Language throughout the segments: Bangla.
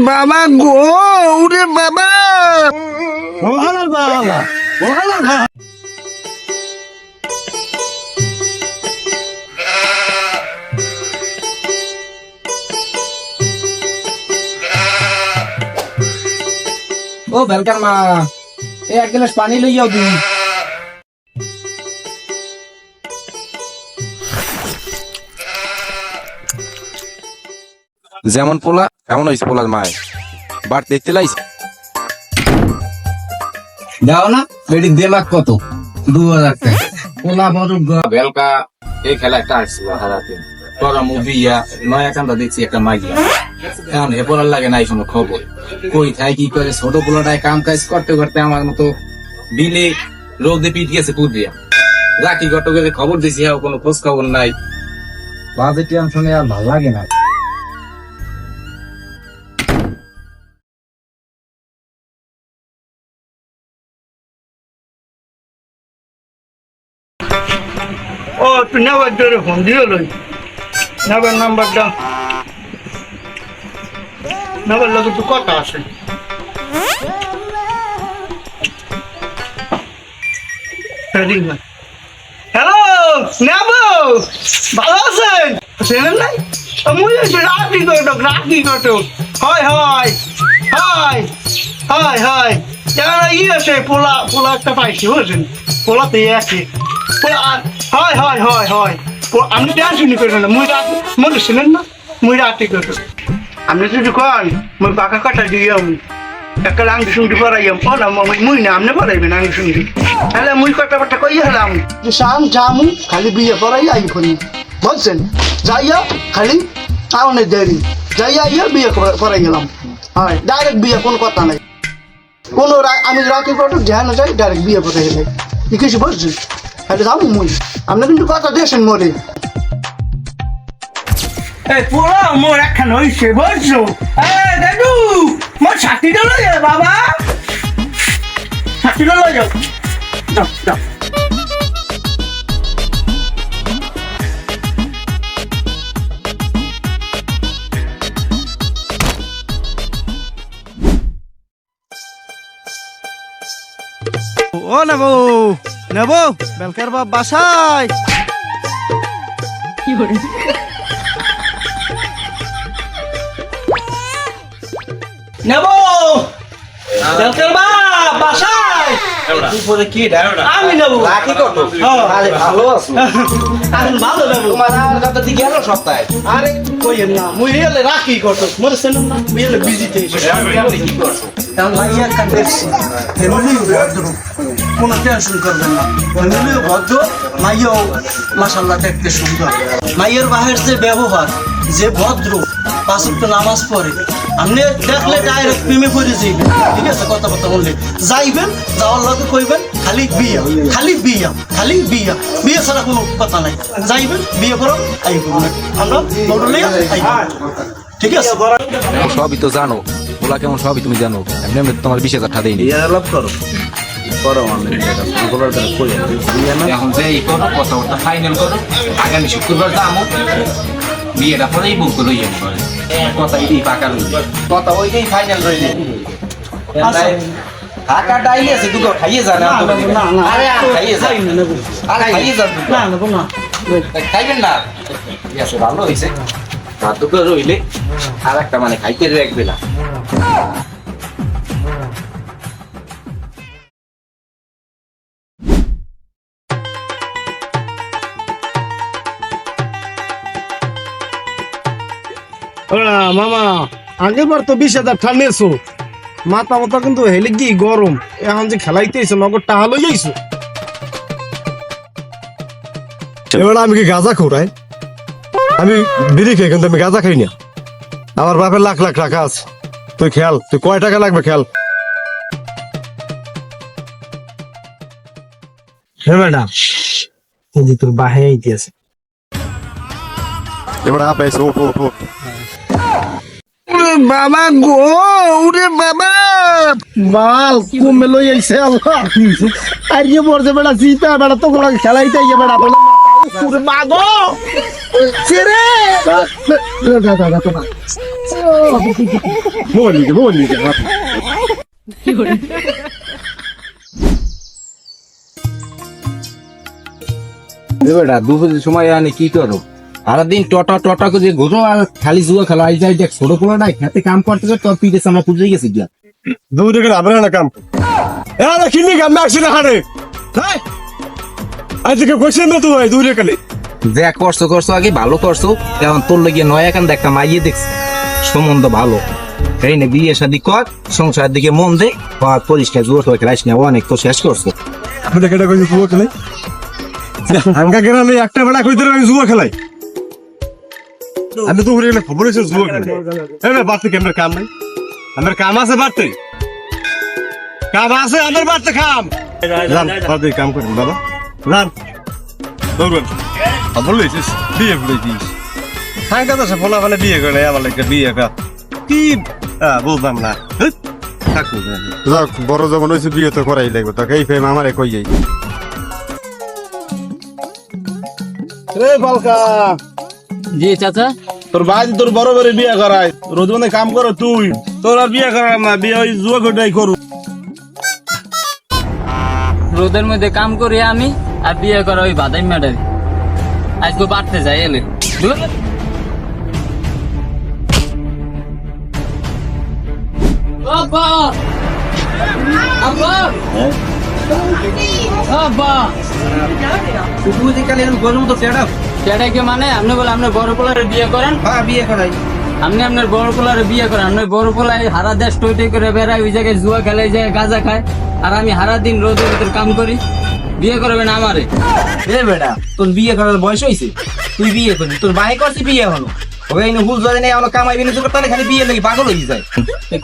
বাবা গো ওরে বাবা ও বেলকার মা এক গ্লাস পানি লইয়াও তুমি যেমন পোলা এমন হয়েছে পোলার মায়। বাট দেখতে লাইছে দাও না বেডি দেমাক কত? দু হাজার টাকা। পোলা বড় বেলকা এই খেলা একটা আসছিল হারাতে। তোরা মুভি ইয়া নয়া কান্দা দেখছি একটা মাইয়া। এখন হে পড়ার লাগে নাই কোনো খবর। কই থাই কি করে? ছোট পোলাটায় কাম কাজ করতে করতে আমার মতো বিলে রোদে পিট গেছে পুদিয়া রাখি ঘটকের খবর দিছি হ্যাঁ কোনো খোঁজ খবর নাই। বাজে টেনশনে আর ভালো লাগে না। ও, তুই নেবার জোরে ফোন দিয়ে লই। নেবার নাম্বারটা। নেবার লোক একটু কথা আছে। হ্যালো, নেব, ভালো আছেন? ছেলেন নাই? মুই রাখি কটক রাখি কটক হয় হয় হয় হয় হয়। এখানে ই আছে, পোলা পোলা একটা পাইছি, বুঝছেন? পোলাতে আছে হয় হয় হয় হয়। আপনি টেনশনই করেন না মুই রাত মনে ছিলেন না, মুই রাতে কটক আপনি যদি কন মুই পাকা কাটা দিয়ে আমি একটা আঙ্গি শুনতে পড়াইয়াম না মুই না, আপনি পড়াইবেন আঙ্গি শুনতে তাহলে মুই কথা কথা কই হলাম? যে শাম, জামু খালি বিয়ে পড়াই আই করি বুঝছেন যাইয়া খালি টাউনে দেরি। যাইয়া ইয়া বিয়ে পড়াই গেলাম। হয়, ডাইরেক্ট বিয়ে কোনো কথা নাই। কোনো আমি রাখি কটক ধ্যান যাই ডাইরেক্ট বিয়ে করে গেলে। কি কিছু বুঝছেন তাহলে যাব মুই। আপনি কিন্তু কথা দিয়েছেন মরে। এই পোড়া মোর একখান হইছে বুঝছ? দাদু মোর ছাতিটা লই যাও বাবা। ছাতিটা লই যাও যাও যাও। ও নেব নেব? বেলকার বাপ বাসায়। নেব? ডাক্তার বাপ বাসায়। দুপুরে কি আমি নেব। রাখি কত হ্যাঁ। আরে ভালো আছো। আমি ভালো নেব। তোমার আর কথা দি গেল সপ্তাহে? আরে কইেন না মুই এলে রাখি কত মোর সেন না মুই এলে বিজিতে কি করছ এখন মাইয়া কান দেখছি ফ্যামিলি ভদ্র কোনো টেনশন করবেন না। ভদ্র মাইয়াও মাসাল্লাহ দেখতে সুন্দর। মাইয়ের বাহের যে ব্যবহার যে ভদ্র পাঁচক নামাজ পড়ে আপনি দেখলে ডাইরেক্ট প্রেমে পড়ে যাইবেন। ঠিক আছে কথা কথা বললে। যাইবেন যাওয়ার লগে কইবেন খালি বিয়া খালি বিয়া খালি বিয়া। বিয়ে ছাড়া কোনো কথা নাই। যাইবেন বিয়ে করো আইব আমরা মডলে আইব। ঠিক আছে? সবই তো জানো। পোলা কেমন সবই তুমি জানো। এমনি এমনি তোমার বিশ হাজার টাকা দেয়নি এখন যে এই করো কথাবার্তা ফাইনাল করো আগামী শুক্রবার যাব বিয়েটা পরেই বুক করে ইয়ে করে কথা এটাই পাকা রইলে কথা ওইটাই ফাইনাল রইলে টাকা ডাইলে আছে দুটো খাইয়ে যান না, না, না, না। আরে খাইয়ে না, নেব। আরে খাইয়ে দুটো। না না। খাইবেন না? ঠিক আছে ভালো হয়েছে ভাত দুটো রইলে আর একটা মানে খাইতে রাখবে না মামা আগেরবার তো বিশ হাজার ঠান নিয়েছো। মাথা মাথা কিন্তু হেলে কি গরম? এখন যে খেলাইতেছো নগর টাহা লই যাইছো এবার আমি কি গাঁজা খোরাই আমি বিড়ি খাই কিন্তু আমি গাঁজা খাই না। আমার বাপের লাখ লাখ টাকা আছে। তুই খেয়াল তুই কয় টাকা লাগবে খেয়াল? হ্যাঁ ম্যাডাম তোর বাহে আইতেছে এবার আপ এসে ওঠ ওঠ ওঠ। বাবা গো ওরে বাবা মাল কমে লই আইছে আল্লাহ। আর যে পড়ছে বেড়া সীতা বেড়া তো কোনো খেলাইতে ইয়ে বেড়া বলে মাথা উরে মাগো ছেড়ে দাদা দাদা মোবাইল নিকে মোবাইল নিকে হাত বেটা দুপুরের সময় আনে কি করো? সারাদিন টটা টটা করে ঘুরো আর খালি জুয়া খেলা। আই যাই দেখ ছোট পোলা নাই খেতে কাম করতে তোর পিঠে আমরা পুজো গেছি গিয়া। দূরে গেলে আমরা না কাম। এ না কিনি কাম মারছি না হাড়ে হ্যাঁ আজকে কোশ্চেন না দূরে যা করছ করছ আগে ভালো করছ। এখন তোর লেগে নয়া কান একটা মাইয়ে দেখছি। সম্বন্ধ ভালো। এই নে বিয়ে শাদি কর সংসার দিকে মন দে আর পরিষ্কার জোর করে খেলাইস না অনেক তো শেষ করছ। আপনি কেটে কইছে জুয়া খেলাই? হাঙ্গা গেরালে একটা বেলা কইতে আমি জুয়া খেলাই? আমি তো ঘুরে খবর হয়েছে এই না বাড়তে কি আমার কাম নাই। আমার কাম আছে বাড়তে। কাম আছে আমার বাড়তে কাম। রান বাড়তে কাম করেন বাবা। রান। দৌড়ন। খবর লইছিস? বিয়ে বলেছিস হাঙ্গা তো সে ফলা ফলে বিয়ে করে আমার লাগে বিয়ে কর। কি? বুঝলাম না। যাক বড় যখন হয়েছে বিয়ে তো করাই লাগবে। তাকে এই ফেম আমারে কই যাই রে বালকা। জি চাচা তোর ভাই তোর বড় করে বিয়ে করায় রোজ মানে কাম করো তুই তোর আর বিয়ে করার না বিয়ে ওই জুয়া গোটাই করু রোদের মধ্যে কাম করি আমি আর বিয়ে করা ওই বাদাই ম্যাডাম আজকে বাড়তে যাই এলে। আব্বা! আব্বা! আব্বা! সেটা কি মানে আপনি বলে আপনার বড় পোলারে বিয়ে করেন? বিয়ে করাই। আপনি আপনার বড় পোলারে বিয়ে করেন। আপনার বড় পোলাই হারা দেশ টইটই করে বেড়ায় ওই জায়গায় জুয়া খেলে যায় গাঁজা খায় আর আমি হারা দিন রোদের ভিতর কাম করি। বিয়ে করবেন আমারে। এ বেটা তোর বিয়ে করার বয়স হয়েছে তুই বিয়ে করবি তোর ভাই করছি বিয়ে হলো। ওই এনে হুল ধরে নেই আমার কামাই বিনি তাহলে খালি বিয়ে লাগি পাগল হয়ে যায়।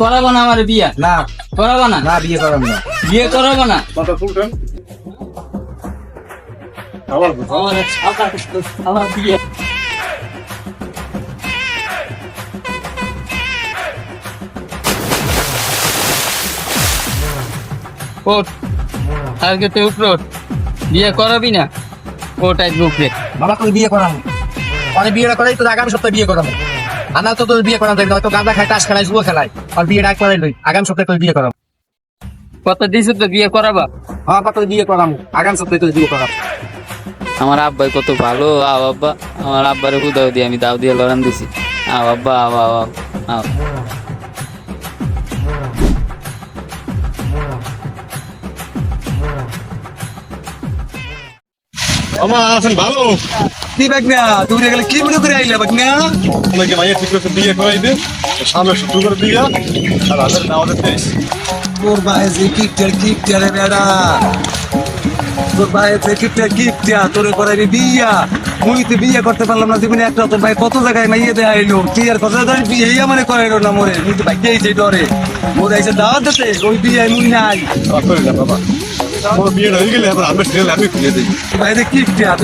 করাবো না আমারে বিয়া? না। করাবো না? না বিয়ে করাম না। বিয়ে করাবো না? বিয়ে আজকে তুই করাবি না? ওটাই উপরে বাবা তুই বিয়ে অনেক বিয়ে করাই তোর আগামী সপ্তাহে বিয়ে করাম আর না তো তোর বিয়ে যাবে হয়তো গাঁদা খায় তাস খেলায় জুয়া খেলায়। আর বিয়ে ডাক করাই লই আগামী সপ্তাহে তোর বিয়ে করাম কত দিছো তো বিয়ে করাবা? হ্যাঁ তোর বিয়ে করাম আগামী সপ্তাহে তোর বিয়ে করাম আমার আব্বাই কত ভালো আও আব্বা আমার আব্বারে হুদাও দিয়ে আমি দাও দিয়ে লড়ান দিছি। আও আব্বা আও আও আও আও। আমার আছেন ভালো? কি বাগ না তুমি গেলে কি মনে করে আইলা বাগ না তোমাকে মাইয়া ঠিক করে বিয়ে করাই দে সামনে শুরু করে বিয়ে আর হাজার নাও দিতে তোর ভাই যে কিপটার কিপটারে বেড়া। তোর ভাই যে কিপটার কিপটা তোর করাবি বিয়া। মুই তো বিয়ে করতে পারলাম না জীবনে একটা তোর ভাই কত জায়গায় মাইয়ে দেয় আইলো? কি আর ধরে বিয়ে মানে করাইলো না মোরে। মুই তো ভাগ্যে এই ডরে। মোর এসে দাওয়াত দিতে ওই বিয়ে মুই নাই। বাবা আমি আমি যে কিপটা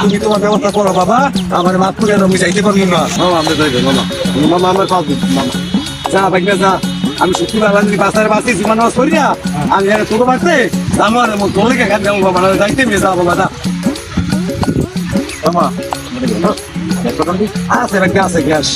তুমি তোমার ব্যবস্থা করো বাবা। আমার মাফ করে মুই যাইতে পারব না। মামা আমরা পাবো মামা। আমি শুক্রবার রাত্রি বাসারে বাসি সীমা নামাজ আমি এখানে তোর বাড়তে আমার মো তোলে কে খাতে যাব বাবা যাইতে মেয়ে যাব, বাবা আছে আছে গ্যাস।